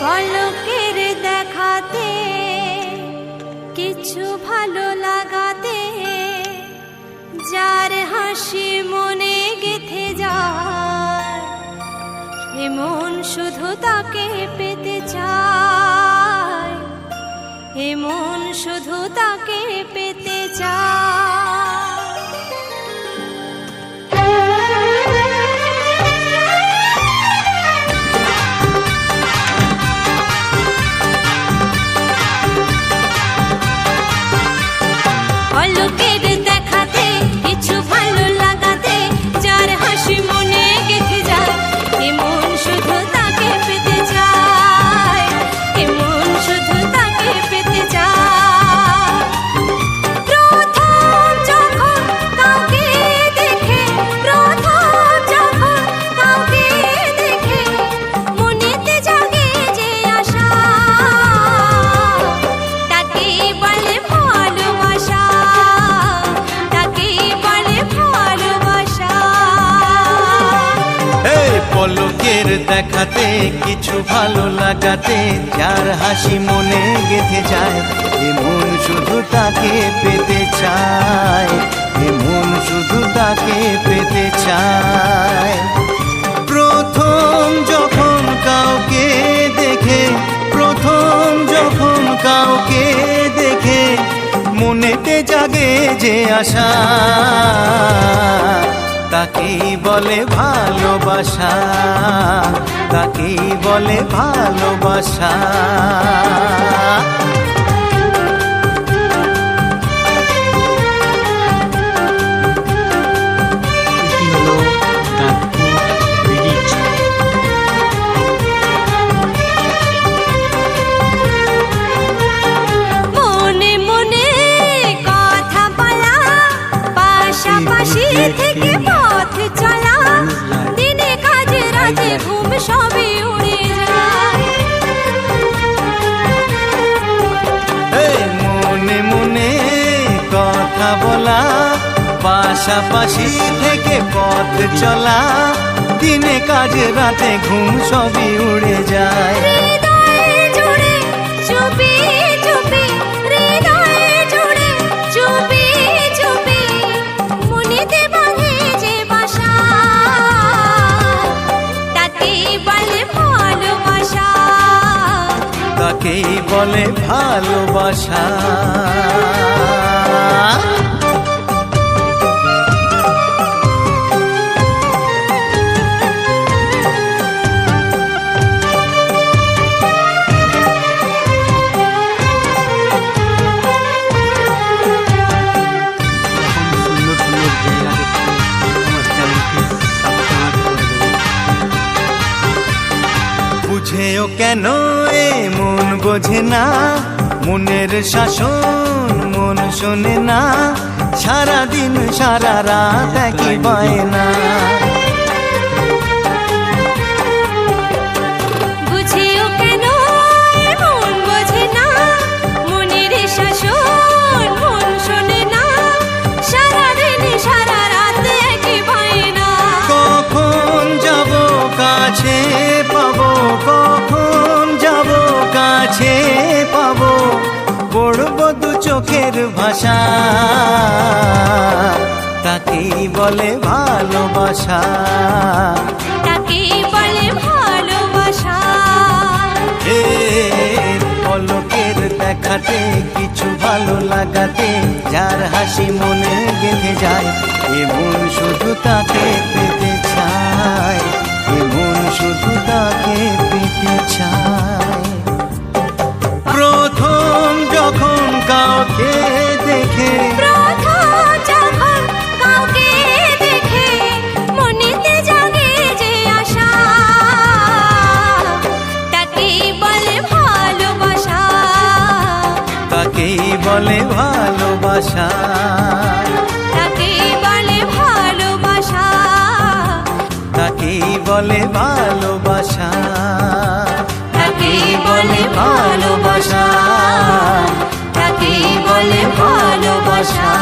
পলকের দেখাতে, কিছু ভালো লাগাতে, যার হাসি মনে গেথে যায়। এমন শুধু তাকে পেতে চায় এমন শুধু তাকে পেতে চায়। পলকের দেখাতে, কিছু ভালো লাগাতে, যার হাসি মনে গেঁথে যায় এমন শুধু তাকে পেতে চায় এমন শুধু তাকে পেতে চায়। প্রথম যখন কাউকে দেখে, প্রথম যখন কাউকে দেখে, মনেতে জাগে যে আশা। তাকেই বলে ভালোবাসা তাকেই বলে ভালোবাসা। কথা বলা পাশাপাশি থেকে পথ চলা দিনে কাজে রাতে ঘুম সবই উড়ে যায়। তাকেই বলে ভালোবাসা। বুঝেও কেন এ মন বোঝে না? মনের শাসন মন শোনে না। সারাদিন সারা রাত একই না। চোখের ভাষা। তাকেই বলে ভালোবাসা। তাকেই বলে ভালোবাসা। এ পলকের দেখাতে কিছু ভালো লাগাতে যার হাসি মনে গেঁথে যায় এমন শুধু তাকে পেতে চায়। বলে ভালোবাসা। তাকে বলে ভালোবাসা। তাকে বলে ভালোবাসা। তাকে বলে ভালোবাসা। তাকে বলে ভালোবাসা।